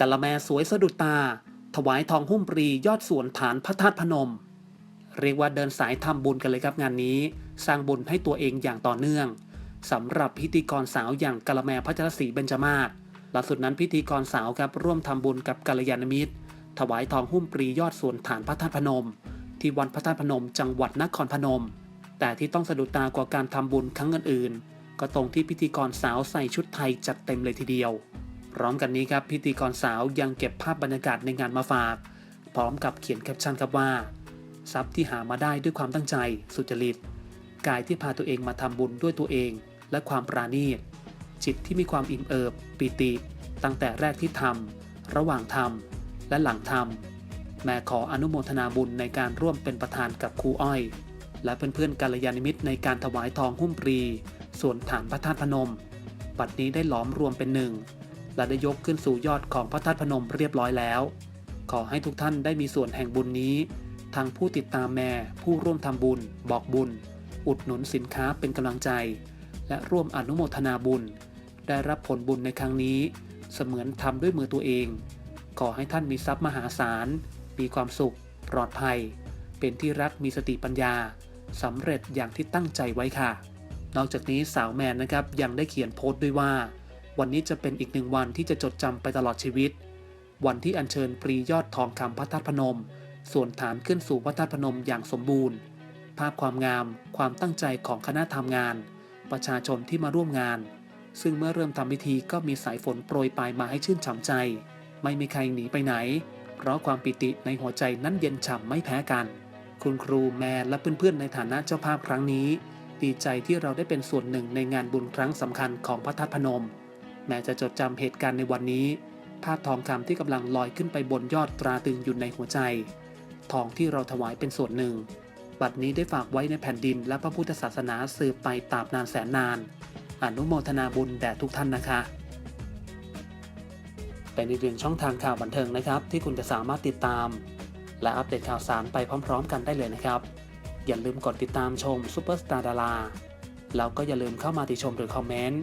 กะละแมสวยสะดุดตา ถวายทองหุ้มปรียอดสวนฐานพระธาตุพนม เรียกว่าเดินสายทำบุญกันเลยครับงานนี้ สร้างบุญให้ตัวเองอย่างต่อเนื่องสำหรับพิธีกรสาวอย่างกะละแมพัชรศรีเบญจมาศล่าสุดนั้นพิธีกรสาวครับร่วมทำบุญกับกัลยาณมิตร ถวายทองหุ้มปรียอดสวนฐานพระธาตุพนม ที่วัดพระธาตุพนม จังหวัดนครพนม แต่ที่ต้องสะดุดตากว่าการทำบุญครั้งอื่นๆก็ตรงที่พิธีกรสาวใส่ชุดไทยจัดเต็มเลยทีเดียว พร้อมกันนี้ครับพิธีกรสาวยังเก็บภาพบรรยากาศในงานมาฝาก พร้อมกับเขียนแคปชั่นครับว่า ทรัพย์ที่หามาได้ด้วยความตั้งใจสุจริต กายที่พาตัวเองมาทำบุญด้วยตัวเอง และความปราณีตจิตที่มีความอิ่มเอิบปิติ ตั้งแต่แรกที่ทำระหว่างทำและหลังทำแม่ขออนุโมทนาบุญในการร่วมเป็นประธานกับครูอ้อย และเพื่อนๆกัลยาณมิตในการถวายทองหุ้มปรี ส่วนฐานพระธาตุพนม บัดนี้ได้หลอมรวมเป็นหนึ่ง และได้ยกขึ้นสู่ยอดของพระธาตุพนมเรียบร้อยแล้ว ขอให้ทุกท่านได้มีส่วนแห่งบุญนี้ ทางผู้ติดตามแม่ผู้ร่วมทำบุญ บอกบุญ อุดหนุนสินค้าเป็นกำลังใจ และร่วมอนุโมทนาบุญ ได้รับผลบุญในครั้งนี้ เสมือนทำด้วยมือตัวเอง ขอให้ท่านมีทรัพย์มหาศาล มีความสุข ปลอดภัย เป็นที่รักมีสติปัญญาสำเร็จอย่างที่ตั้งใจไว้ค่ะ นอกจากนี้สาวแมนนะครับยังได้เขียนโพสต์ด้วยว่า วันนี้จะเป็นอีกหนึ่งวันที่จะจดจำไปตลอดชีวิต วันที่อัญเชิญปรียอดทองคำพระธาตุพนม ส่วนฐานขึ้นสู่พระธาตุพนมอย่างสมบูรณ์ ภาพความงาม ความตั้งใจของคณะทำงาน ประชาชนที่มาร่วมงาน ซึ่งเมื่อเริ่มทำพิธีก็มีสายฝนโปรยปลายมาให้ชื่นฉ่ำใจ ไม่มีใครหนีไปไหน เพราะความปิติในหัวใจนั้นเย็นฉ่ำไม่แพ้กัน คุณครูแมนและเพื่อนๆในฐานะเจ้าภาพครั้งนี้ ดีใจที่เราได้เป็นส่วนหนึ่งในงานบุญครั้งสำคัญของพระธาตุพนม แม้จะจดจำเหตุการณ์ในวันนี้ ภาพทองคำที่กำลังลอยขึ้นไปบนยอดตราตึงอยู่ในหัวใจ ทองที่เราถวายเป็นส่วนหนึ่ง บัดนี้ได้ฝากไว้ในแผ่นดินและพระพุทธศาสนาสืบไปตราบนานแสนนาน อนุโมทนาบุญแด่ทุกท่านนะคะเป็นอีกหนึ่งช่องทางข่าวบันเทิงนะครับ ที่คุณจะสามารถติดตาม และอัปเดตข่าวสารไปพร้อม ๆ กันได้เลยนะครับ อย่าลืมกดติดตามชมซูเปอร์สตาร์ดาราแล้วก็อย่าลืมเข้ามาติชมหรือคอมเมนต์